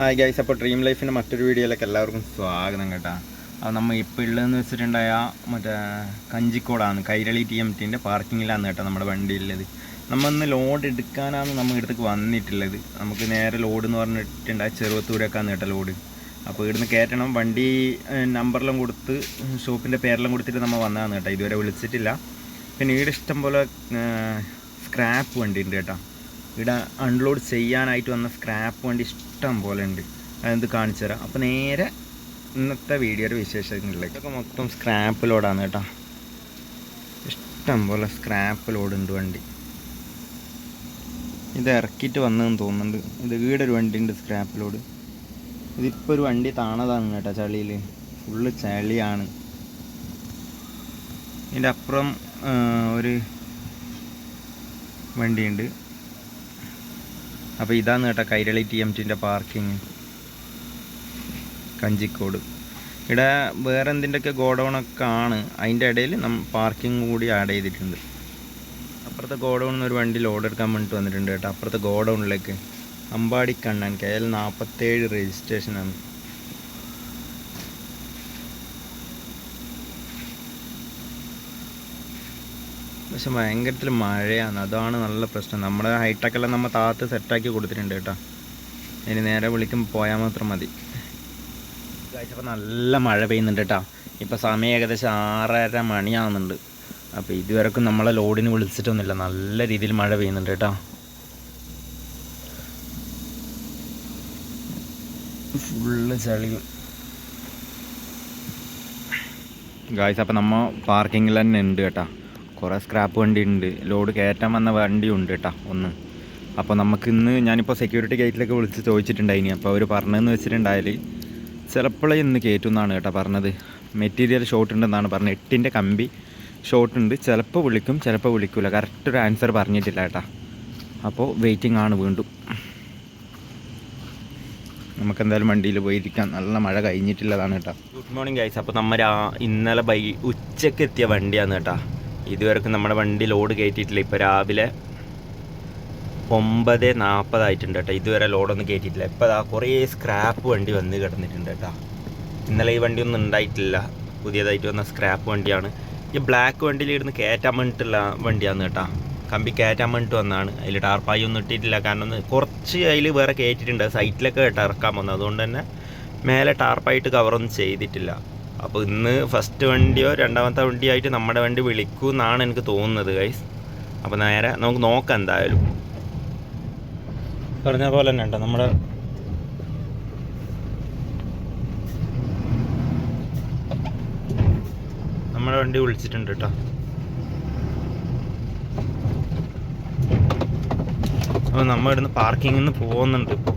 Hi guys അപ്പോൾ dream ലൈഫിന്റെ മറ്റൊരു വീഡിയോയിലേക്ക് എല്ലാവർക്കും സ്വാഗതം കേട്ടോ. അത് നമ്മൾ ഇപ്പോൾ ഉള്ളതെന്ന് വെച്ചിട്ടുണ്ടായ മറ്റേ കഞ്ചിക്കോടാണ് കൈരളി ടി എം ടീന്റെ പാർക്കിങ്ങിലാണ് കേട്ടോ നമ്മുടെ വണ്ടിയുള്ളത്. നമ്മൾ ഇന്ന് ലോഡ് എടുക്കാനാണ് നമ്മൾ ഇടത്തേക്ക് വന്നിട്ടുള്ളത്. നമുക്ക് നേരെ ലോഡ് എന്ന് പറഞ്ഞിട്ടുണ്ടായ ചെറുവത്തൂരൊക്കെയാണ് കേട്ടോ ലോഡ് അപ്പോൾ ഇവിടുന്ന് കയറ്റണം വണ്ടി നമ്പറിലും കൊടുത്ത് ഷോപ്പിന്റെ പേരെല്ലാം കൊടുത്തിട്ട് നമ്മൾ വന്നതാണ് കേട്ടോ. ഇതുവരെ വിളിച്ചിട്ടില്ല. പിന്നെ ഈടെ ഇഷ്ടം പോലെ സ്ക്രാപ്പ് വണ്ടി ഉണ്ട് കേട്ടോ. ഇവിടെ അൺലോഡ് ചെയ്യാനായിട്ട് വന്ന സ്ക്രാപ്പ് വണ്ടി ഇഷ്ടം പോലെ ഉണ്ട്. അതെന്ത് കാണിച്ചു തരാം. അപ്പോൾ നേരെ ഇന്നത്തെ വീഡിയോയുടെ വിശേഷങ്ങളിലേക്ക്. ഇതൊക്കെ മൊത്തം സ്ക്രാപ്പ് ലോഡാണ് കേട്ടോ. ഇഷ്ടം പോലെ സ്ക്രാപ്പ് ലോഡ് ഉണ്ട് വണ്ടി. ഇത് ഇറക്കിയിട്ട് വന്നതെന്ന് തോന്നുന്നുണ്ട്. ഇത് വീട് ഒരു വണ്ടി ഉണ്ട് സ്ക്രാപ്പ് ലോഡ് ഇതിപ്പോൾ ഒരു വണ്ടി താണതാണ് കേട്ടോ ചളിയിൽ ഫുള്ള് ചളിയാണ്. ഇതിന്റെ അപ്പുറം ഒരു വണ്ടിയുണ്ട്. അപ്പോൾ ഇതാണ് കേട്ടോ കൈരളി ടി എം ടിന്റെ പാർക്കിങ്. കഞ്ചിക്കോട്. ഇവിടെ വേറെ എന്തിന്റെയൊക്കെ ഗോഡൗണൊക്കെ ആണ്. അതിന്റെ ഇടയിൽ നമ്മൾ പാർക്കിംഗ് കൂടി ആഡ് ചെയ്തിട്ടുണ്ട്. അപ്പുറത്തെ ഗോഡൗണിൽ ഒരു വണ്ടി ലോഡ് എടുക്കാൻ വേണ്ടിയിട്ട് വന്നിട്ടുണ്ട് കേട്ടോ. അപ്പുറത്തെ ഗോഡൗണിലേക്ക്. അമ്പാടി കണ്ണൻ കെ എൽ നാൽപ്പത്തേഴ് രജിസ്ട്രേഷനാണ് പക്ഷെ ഭയങ്കരത്തിൽ മഴയാണ്. അതാണ് നല്ല പ്രശ്നം. നമ്മുടെ ഹൈടെക്കെല്ലാം നമ്മൾ താത്ത് സെറ്റാക്കി കൊടുത്തിട്ടുണ്ട് കേട്ടോ. ഇനി നേരെ വിളിക്കുമ്പോൾ പോയാൽ മാത്രം മതി. കഴിച്ചപ്പോൾ നല്ല മഴ പെയ്യുന്നുണ്ട് കേട്ടോ. ഇപ്പോൾ സമയം ഏകദേശം ആറര മണിയാവുന്നുണ്ട്. അപ്പോൾ ഇതുവരെക്കും നമ്മളെ ലോഡിന് വിളിച്ചിട്ടൊന്നുമില്ല. നല്ല രീതിയിൽ മഴ പെയ്യുന്നുണ്ട് കേട്ടോ. ഫുള്ള് ചളിയും. ഗായ്സ് അപ്പോൾ നമ്മൾ പാർക്കിങ്ങിൽ തന്നെ ഉണ്ട് കേട്ടോ. കുറേ സ്ക്രാപ്പ് വണ്ടി ഉണ്ട് ലോഡ് കയറ്റാൻ വന്ന വണ്ടി ഉണ്ട് കേട്ടോ ഒന്ന്. അപ്പോൾ നമുക്ക് ഇന്ന് ഞാനിപ്പോൾ സെക്യൂരിറ്റി ഗേറ്റിലൊക്കെ വിളിച്ച് ചോദിച്ചിട്ടുണ്ടായിനി. അപ്പോൾ അവർ പറഞ്ഞതെന്ന് വെച്ചിട്ടുണ്ടായാൽ ചിലപ്പോഴേ ഇന്ന് കയറ്റുമെന്നാണ് കേട്ടോ പറഞ്ഞത്. മെറ്റീരിയൽ ഷോർട്ട് ഉണ്ടെന്നാണ് പറഞ്ഞത്. എട്ടിന്റെ കമ്പി ഷോർട്ട് ഉണ്ട്. ചിലപ്പോൾ വിളിക്കും ചിലപ്പോൾ വിളിക്കില്ല കറക്റ്റ് ഒരു ആൻസർ പറഞ്ഞിട്ടില്ല കേട്ടോ അപ്പോൾ വെയിറ്റിംഗ് ആണ് വീണ്ടും. നമുക്ക് എന്തായാലും വണ്ടിയിൽ പോയിരിക്കാം. നല്ല മഴ കഴിഞ്ഞിട്ടുള്ളതാണ് കേട്ടോ ഗുഡ് മോർണിംഗ് ഗൈസ് അപ്പോൾ നമ്മൾ ഇന്നലെ ബൈ ഉച്ചയ്ക്ക് എത്തിയ വണ്ടിയാണ് കേട്ടോ ഇതുവരെക്കും നമ്മുടെ വണ്ടി ലോഡ് കയറ്റിയിട്ടില്ല. ഇപ്പോൾ രാവിലെ ഒമ്പത് നാൽപ്പതായിട്ടുണ്ട് കേട്ടോ. ഇതുവരെ ലോഡൊന്നും കയറ്റിയിട്ടില്ല. ഇപ്പോൾ അതാ കുറേ സ്ക്രാപ്പ് വണ്ടി വന്ന് കിടന്നിട്ടുണ്ട് കേട്ടോ. ഇന്നലെ ഈ വണ്ടിയൊന്നും ഉണ്ടായിട്ടില്ല. പുതിയതായിട്ട് വന്ന സ്ക്രാപ്പ് വണ്ടിയാണ്. ഈ ബ്ലാക്ക് വണ്ടിയിൽ ഇരുന്ന് കയറ്റാൻ വേണ്ടിയിട്ടുള്ള വണ്ടിയാണ് കേട്ടോ. കമ്പി കയറ്റാൻ വേണ്ടിയിട്ട് വന്നതാണ്. അതിൽ ടാർപ്പായി ഒന്നും ഇട്ടിട്ടില്ല. കാരണം ഒന്ന് കുറച്ച് അതിൽ വേറെ കയറ്റിയിട്ടുണ്ട്. സൈറ്റിലൊക്കെ ഇറക്കാൻ വന്നത്. അതുകൊണ്ട് തന്നെ മേലെ ടാർപ്പായിട്ട് കവറൊന്നും ചെയ്തിട്ടില്ല. അപ്പോൾ ഇന്ന് ഫസ്റ്റ് വണ്ടിയോ രണ്ടാമത്തെ വണ്ടിയായിട്ട് നമ്മുടെ വണ്ടി വിളിക്കൂ എന്നാണ് എനിക്ക് തോന്നുന്നത് ഗൈസ് അപ്പോൾ നേരെ നമുക്ക് നോക്കാം എന്തായാലും. പറഞ്ഞ പോലെ തന്നെ ഉണ്ടോ നമ്മുടെ നമ്മുടെ വണ്ടി വിളിച്ചിട്ടുണ്ട് കേട്ടോ അപ്പോൾ നമ്മൾ ഇവിടുന്ന് പാർക്കിങ്ങിൽ നിന്ന് പോകുന്നുണ്ട്. ഇപ്പോൾ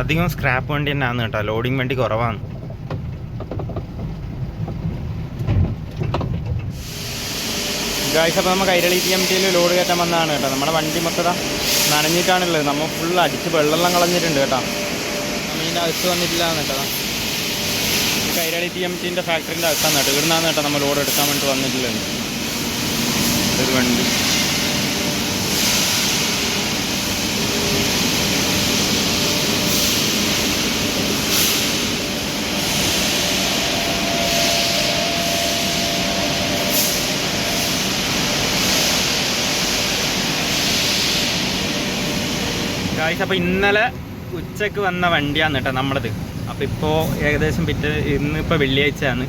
അധികം സ്ക്രാപ്പ് വണ്ടി തന്നെയാണ് കേട്ടോ. ലോഡിങ് വണ്ടി കുറവാണ് ഗായ്സ് അപ്പോൾ നമ്മൾ കൈരളി ടി എം ടിയിൽ ലോഡ് കയറ്റാൻ വന്നതാണ് കേട്ടോ. നമ്മുടെ വണ്ടി മൊത്തം നനഞ്ഞിട്ടാണുള്ളത്. നമ്മൾ ഫുൾ അടിച്ച് വെള്ളമെല്ലാം കളഞ്ഞിട്ടുണ്ട് കേട്ടോ. നമ്മൾ ഇതിന്റെ അകത്ത് വന്നിട്ടില്ല കേട്ടോ. കൈരളി ടി എം ടീന്റെ ഫാക്ടറിന്റെ അകത്താണ് കേട്ടോ. ഇവിടുന്നാണ് കേട്ടോ നമ്മൾ ലോഡ് എടുക്കാൻ വേണ്ടി വന്നിട്ടില്ല ഒരു വണ്ടി. ഗായ്സ് അപ്പോൾ ഇന്നലെ ഉച്ചയ്ക്ക് വന്ന വണ്ടിയാണ് കേട്ടോ നമ്മളത്. അപ്പോൾ ഇപ്പോൾ ഏകദേശം പിറ്റേ ഇന്നിപ്പോൾ വെള്ളിയാഴ്ചയാണ്.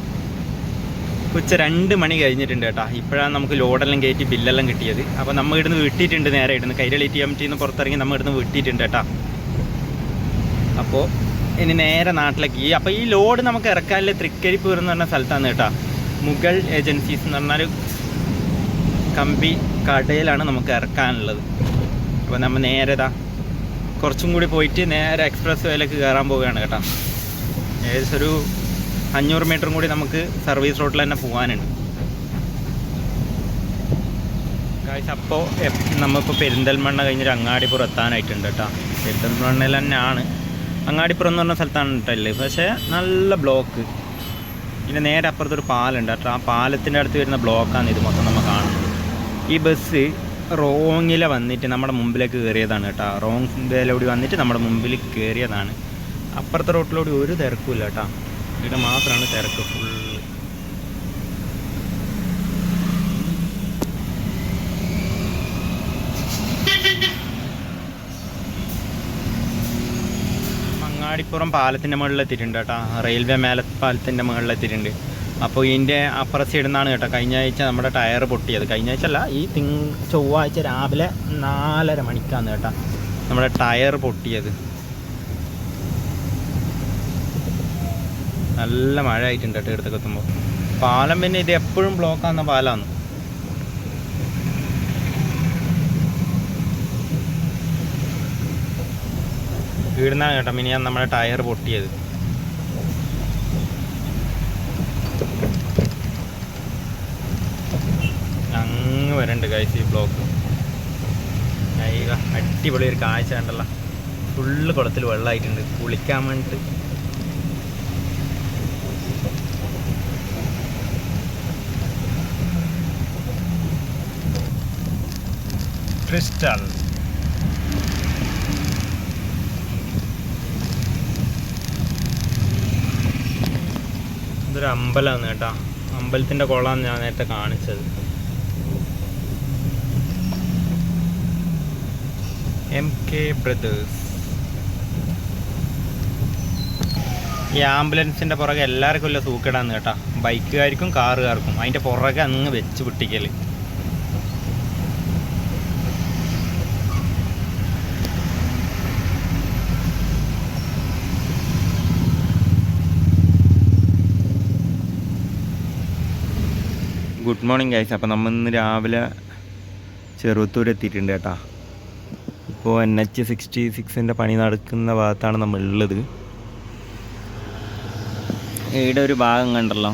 ഉച്ച രണ്ട് മണി കഴിഞ്ഞിട്ടുണ്ട് കേട്ടോ. ഇപ്പോഴാണ് നമുക്ക് ലോഡെല്ലാം കയറ്റി ബില്ലെല്ലാം കിട്ടിയത്. അപ്പോൾ നമ്മൾ ഇവിടുന്ന് വിട്ടിട്ടുണ്ട് നേരെ ഇടുന്ന് കൈരളി ടി എം ടിന്ന് പുറത്തിറങ്ങി നമ്മൾ ഇവിടുന്ന് വിട്ടിട്ടുണ്ട് കേട്ടോ. അപ്പോൾ ഇനി നേരെ നാട്ടിലേക്ക്. ഈ അപ്പോൾ ഈ ലോഡ് നമുക്ക് ഇറക്കാനില്ല തൃക്കരിപ്പൂർ എന്ന് പറഞ്ഞ സ്ഥലത്താണ് കേട്ടോ. മുഗൾ ഏജൻസീസ് എന്ന് പറഞ്ഞാൽ കമ്പി കടയിലാണ് നമുക്ക് ഇറക്കാനുള്ളത്. അപ്പോൾ നമ്മൾ നേരെ ഇതാ കുറച്ചും കൂടി പോയിട്ട് നേരെ എക്സ്പ്രസ് വേയിലേക്ക് കയറാൻ പോവുകയാണ് കേട്ടോ. ഏകദേശം ഒരു അഞ്ഞൂറ് മീറ്ററും കൂടി നമുക്ക് സർവീസ് റോഡിൽ തന്നെ പോകാനുണ്ട് അപ്പോൾ നമ്മളിപ്പോൾ പെരിന്തൽമണ്ണ കഴിഞ്ഞൊരു അങ്ങാടിപ്പുറം എത്താനായിട്ടുണ്ട് കേട്ടോ. പെരിന്തൽമണ്ണയിൽ തന്നെയാണ്. അങ്ങാടിപ്പുറം എന്ന് പറഞ്ഞ സ്ഥലത്താണ് കേട്ടല്ലേ പക്ഷേ നല്ല ബ്ലോക്ക് പിന്നെ നേരെ അപ്പുറത്തൊരു പാലുണ്ട് കേട്ടോ ആ പാലത്തിന്റെ അടുത്ത് വരുന്ന ബ്ലോക്കാണ് ഇത് മൊത്തം നമ്മൾ കാണുന്നത്. ഈ ബസ് റോങ്ങിലെ വന്നിട്ട് നമ്മുടെ മുമ്പിലേക്ക് കയറിയതാണ് കേട്ടോ. റോങ് വേലോടി വന്നിട്ട് നമ്മുടെ മുമ്പിൽ കയറിയതാണ്. അപ്പുറത്തെ റോട്ടിലൂടെ ഒരു തിരക്കുമില്ല കേട്ടോ. ഇവിടെ മാത്രമാണ് തിരക്ക് ഫുൾ മങ്ങാടിപ്പുറം പാലത്തിന്റെ മുകളിലെത്തിയിട്ടുണ്ട് കേട്ടോ. റെയിൽവേ മേല പാലത്തിന്റെ മുകളിലെത്തിയിട്ടുണ്ട്. അപ്പോൾ ഇതിന്റെ അപ്പുറ സൈഡിൽ നിന്നാണ് കേട്ടോ. കഴിഞ്ഞ ആഴ്ച നമ്മുടെ ടയർ പൊട്ടിയത്. കഴിഞ്ഞ ആഴ്ച അല്ല ഈ തിങ് ചൊവ്വാഴ്ച രാവിലെ നാലര മണിക്കാണ് കേട്ടോ നമ്മുടെ ടയർ പൊട്ടിയത്. നല്ല മഴ ആയിട്ടുണ്ട് കേട്ടോ ഇടത്തൊക്കെ എത്തുമ്പോൾ പാലം പിന്നെ ഇത് എപ്പോഴും ബ്ലോക്ക് ആകുന്ന പാലമാണ് ഇവിടുന്നാണ് കേട്ടോ മിനിയാൻ നമ്മുടെ ടയർ പൊട്ടിയത്. അങ്ങ് കഴിച്ച് കാഴ്ച ഈ ബ്ലോക്ക് അയ്യ അടിപൊളി ഒരു കാഴ്ച കണ്ടല്ല. ഫുള്ള് കുളത്തിൽ വെള്ളമായിട്ടുണ്ട്. കുളിക്കാൻ വേണ്ടിയിട്ട് ക്രിസ്റ്റൽ ഇതൊരു അമ്പലമാണ് കേട്ടോ. അമ്പലത്തിന്റെ കുളമാണ് ഞാൻ നേരത്തെ കാണിച്ചത്. എം കെ ബ്രദേഴ്സ് ഈ ആംബുലൻസിന്റെ പുറകെ എല്ലാവർക്കും ഇല്ല സൂക്കിടാന്ന് കേട്ടോ. ബൈക്കുകാർക്കും കാറുകാർക്കും. അതിന്റെ പുറകെ അങ്ങ് വെച്ച് പിട്ടിക്കൽ ഗുഡ് മോർണിംഗ് ഗൈസ് അപ്പോൾ നമ്മൾ ഇന്ന് രാവിലെ ചെറുത്തൂർ എത്തിയിട്ടുണ്ട് കേട്ടോ. ഇപ്പോൾ എൻ എച്ച് സിക്സ്റ്റി സിക്സിന്റെ പണി നടക്കുന്ന ഭാഗത്താണ് നമ്മൾ ഉള്ളത് ഇവിടെ ഒരു ഭാഗം കണ്ടല്ലോ.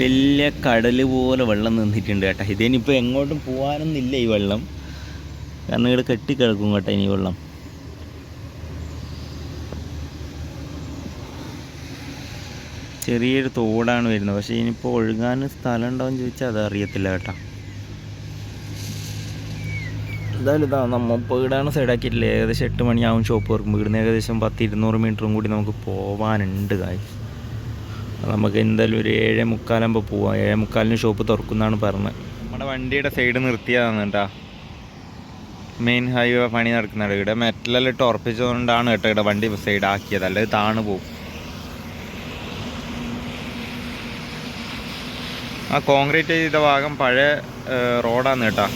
വലിയ കടൽ പോലെ വെള്ളം നിന്നിട്ടുണ്ട് കേട്ടോ. ഇതിനിപ്പോൾ എങ്ങോട്ടും പോകാനൊന്നുമില്ല ഈ വെള്ളം. കാരണം ഇവിടെ കെട്ടിക്കിടക്കും കേട്ടോ ഇനി വെള്ളം. ചെറിയൊരു തോടാണ് വരുന്നത്. പക്ഷേ ഇനിയിപ്പോൾ ഒഴുകാൻ സ്ഥലം ഉണ്ടോയെന്ന് ചോദിച്ചാൽ അത് അറിയത്തില്ല കേട്ടോ. എന്തായാലും ഇതാ നമ്മൾ വീടാണ് സൈഡാക്കിയിട്ടില്ല ഏകദേശം എട്ട് മണിയാവും ഷോപ്പ് വർക്കും വീടിന് ഏകദേശം പത്ത് ഇരുന്നൂറ് മീറ്ററും കൂടി നമുക്ക് പോവാനുണ്ട് കായ് നമുക്ക് എന്തായാലും ഒരു ഏഴേ മുക്കാലാകുമ്പോൾ പോവാം. ഏഴേ മുക്കാലിന് ഷോപ്പ് തുറക്കുന്നതാണ് പറഞ്ഞത്. നമ്മുടെ വണ്ടിയുടെ സൈഡ് നിർത്തിയതാണ് കേട്ടോ മെയിൻ ഹൈവേ പണി നടക്കുന്നുണ്ട്. ഇവിടെ മെറ്റലെല്ലാം ഇട്ട് ഉറപ്പിച്ചതുകൊണ്ടാണ് കേട്ടോ ഇവിടെ വണ്ടി സൈഡ് ആക്കിയത്. അല്ലെങ്കിൽ താണു പോകും ആ കോൺക്രീറ്റ് ചെയ്ത ഭാഗം പഴയ റോഡാണ് കേട്ടോ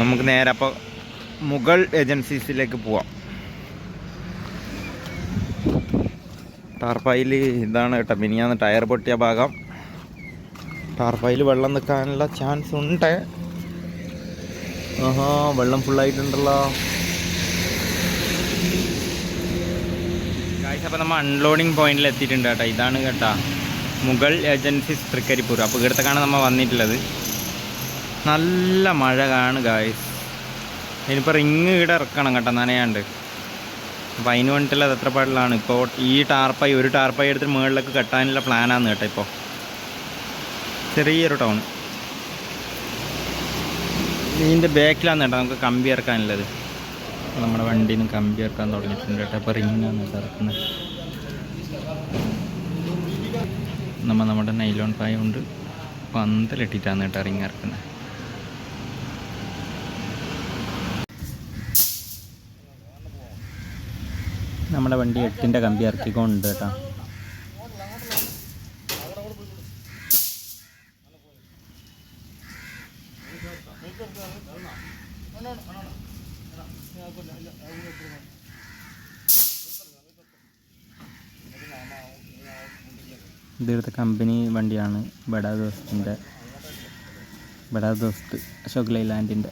നമുക്ക് നേരെ അപ്പോൾ മുഗൾ ഏജൻസീസിലേക്ക് പോവാം. ടാർപ്പായിൽ ഇതാണ് കേട്ടോ. മിനിയാന്ന് ടയർ പൊട്ടിയ ഭാഗം. ടാർപ്പായിൽ വെള്ളം നിൽക്കാനുള്ള ചാൻസ് ഉണ്ട്. ആഹാ വെള്ളം ഫുള്ളായിട്ടുണ്ടല്ലോ കാഴ്ച അപ്പോൾ നമ്മൾ അൺലോഡിങ് പോയിന്റിൽ എത്തിയിട്ടുണ്ട് കേട്ടോ. ഇതാണ് കേട്ടോ. മുഗൾ ഏജൻസീസ് തൃക്കരിപ്പൂർ. അപ്പോൾ ഇവിടത്തേക്കാണ് നമ്മൾ വന്നിട്ടുള്ളത്. നല്ല മഴ കാണുക ഗായ്സ് ഇനിയിപ്പോൾ റിങ് ഇവിടെ ഇറക്കണം കേട്ടോ നനയാണ്ട്. അപ്പോൾ അതിന് വേണ്ടിയിട്ടുള്ളത് എത്ര പാടിലാണ്. ഇപ്പോൾ ഈ ടാർപ്പായി ഒരു ടാർപ്പായി എടുത്തിട്ട് മുകളിലേക്ക് കെട്ടാനുള്ള പ്ലാനാണ് കേട്ടോ ഇപ്പോൾ ചെറിയൊരു ടൗൺ ഇതിന്റെ ബാക്കിലാണ് കേട്ടോ നമുക്ക് കമ്പി ഇറക്കാനുള്ളത്. നമ്മുടെ വണ്ടിയിൽ നിന്ന് കമ്പി ഇറക്കാൻ തുടങ്ങിയിട്ടുണ്ട് കേട്ടോ. അപ്പോൾ റിങ്ങാണ് കേട്ടോ ഇറക്കുന്നത് നമ്മൾ നമ്മുടെ നൈലോൺ പായ കൊണ്ട് പന്തലിട്ടിട്ടാണ് കേട്ടോ റിങ് ഇറക്കുന്നത് നമ്മുടെ വണ്ടി എട്ടിന്റെ കമ്പി ഇറക്കിക്കൊണ്ട് കേട്ടോ. ഇതെടുത്ത കമ്പനി വണ്ടിയാണ് ബഡാ ദോസ്തിന്റെ ബഡാ ദോസ്ത് അശോക് ലൈലാൻഡിന്റെ.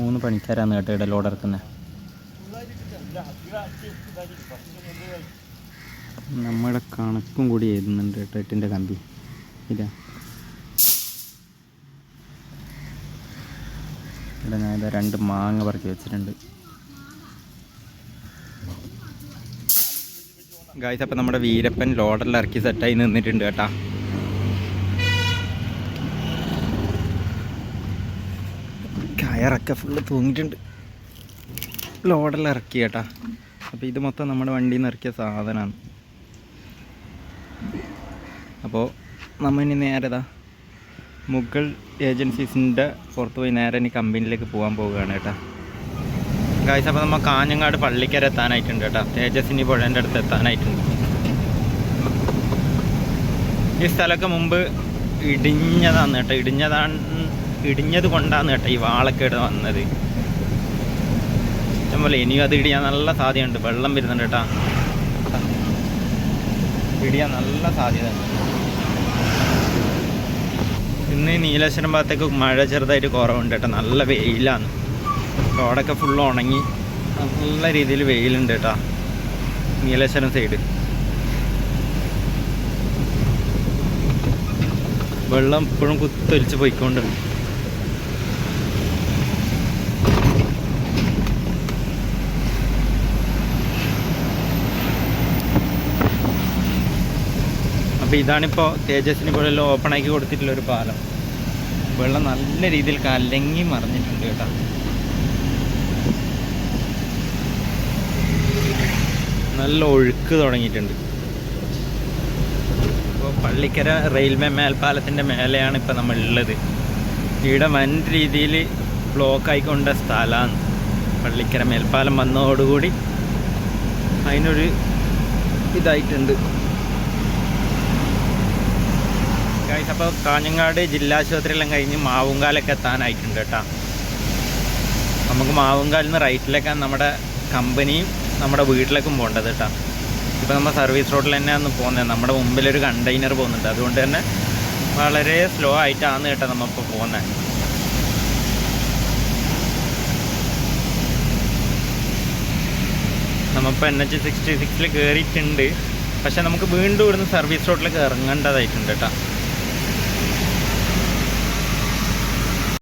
മൂന്ന് പണിക്കാരാണ് കേട്ടോ ഇവിടെ ലോഡ് ഇറക്കുന്നത്. നമ്മുടെ കണക്കും കൂടി എഴുതുന്നുണ്ട് കേട്ടോ എട്ടിന്റെ കമ്പി. ഇല്ല ഇവിടെ ഞാൻ ഇതാ രണ്ട് മാങ്ങ പറക്കി വെച്ചിട്ടുണ്ട്. ഗായ്സ് അപ്പം നമ്മുടെ വീരപ്പൻ ലോഡറിൽ ഇറക്കി സെറ്റായി നിന്നിട്ടുണ്ട് കേട്ടോ. കയറൊക്കെ ഫുള്ള് തൂങ്ങിയിട്ടുണ്ട്. ലോഡെല്ലാം ഇറക്കി കേട്ടാ അപ്പോൾ ഇത് മൊത്തം നമ്മുടെ വണ്ടിയിൽ നിന്ന് ഇറക്കിയ സാധനമാണ് അപ്പോൾ നമ്മൾ ഇനി നേരതാ മുഗൾ ഏജൻസീസിന്റെ പുറത്ത് പോയി നേരെ ഇനി കമ്പനിയിലേക്ക് പോകാൻ പോവുകയാണ് കേട്ടോ. കാഴ്ച അപ്പോൾ നമ്മൾ കാഞ്ഞങ്ങാട് പള്ളിക്കര എത്താനായിട്ടുണ്ട് കേട്ടോ. തേജസ്വിനി പുഴേന്റെ അടുത്ത് എത്താനായിട്ടുണ്ട്. ഈ സ്ഥലമൊക്കെ മുമ്പ് ഇടിഞ്ഞതാണ് കേട്ടോ. ഇടിഞ്ഞതാണ് ഇടിഞ്ഞത് കൊണ്ടാണ് കേട്ടോ ഈ വാളൊക്കെ ഇവിടെ വന്നത്. ഇഷ്ടംപോലെ ഇനിയും അത് ഇടിയാൻ നല്ല സാധ്യതയുണ്ട്. വെള്ളം വരുന്നുണ്ട് കേട്ടോ. ഇടിയാൻ നല്ല സാധ്യത ഇന്ന് നീലേശ്വരം ഭാഗത്തേക്ക് മഴ ചെറുതായിട്ട് കുറവുണ്ട് കേട്ടോ. നല്ല വെയിലാണ്. റോഡൊക്കെ ഫുള്ള് ഉണങ്ങി. നല്ല രീതിയിൽ വെയിലുണ്ട് കേട്ടോ. നീലേശ്വരം സൈഡ് വെള്ളം ഇപ്പോഴും കുത്തൊലിച്ച് പോയിക്കൊണ്ടുണ്ട് അപ്പോൾ ഇതാണിപ്പോൾ തേജസ്സിന് പുഴയിൽ ഓപ്പൺ ആക്കി കൊടുത്തിട്ടുള്ള ഒരു പാലം. വെള്ളം നല്ല രീതിയിൽ കലങ്ങി മറിഞ്ഞിട്ടുണ്ട് കേട്ടോ. നല്ല ഒഴുക്ക് തുടങ്ങിയിട്ടുണ്ട്. ഇപ്പോൾ പള്ളിക്കര റെയിൽവേ മേൽപ്പാലത്തിന്റെ മേലെയാണ് ഇപ്പോൾ നമ്മൾ ഉള്ളത് ഇവിടെ വൻ രീതിയിൽ ബ്ലോക്ക് ആയിക്കൊണ്ട സ്ഥലമാണ്. പള്ളിക്കര മേൽപ്പാലം വന്നതോടുകൂടി അതിനൊരു ഇതായിട്ടുണ്ട്. ഗൈസ് അപ്പോൾ കാഞ്ഞങ്ങാട് ജില്ലാശുപത്രിയെല്ലാം കഴിഞ്ഞ് മാവുങ്കാലൊക്കെ എത്താനായിട്ടുണ്ട് കേട്ടോ. നമുക്ക് മാവുങ്കാലിൽ നിന്ന് റൈറ്റിലേക്കാണ് നമ്മുടെ കമ്പനിയും നമ്മുടെ വീട്ടിലേക്കും പോകേണ്ടത് കേട്ടോ. ഇപ്പോൾ നമ്മൾ സർവീസ് റോഡിൽ തന്നെയാണ് പോകുന്നത്. നമ്മുടെ മുമ്പിലൊരു കണ്ടെയ്നർ പോകുന്നുണ്ട്. അതുകൊണ്ട് തന്നെ വളരെ സ്ലോ ആയിട്ടാണ് കേട്ടോ നമ്മളിപ്പോൾ പോകുന്നത്. നമ്മളിപ്പോൾ എൻ എച്ച് സിക്സ്റ്റി സിക്സിൽ കയറിയിട്ടുണ്ട്. പക്ഷേ നമുക്ക് വീണ്ടും ഇവിടുന്ന് സർവീസ് റോഡിലേക്ക് ഇറങ്ങേണ്ടതായിട്ടുണ്ട് കേട്ടോ.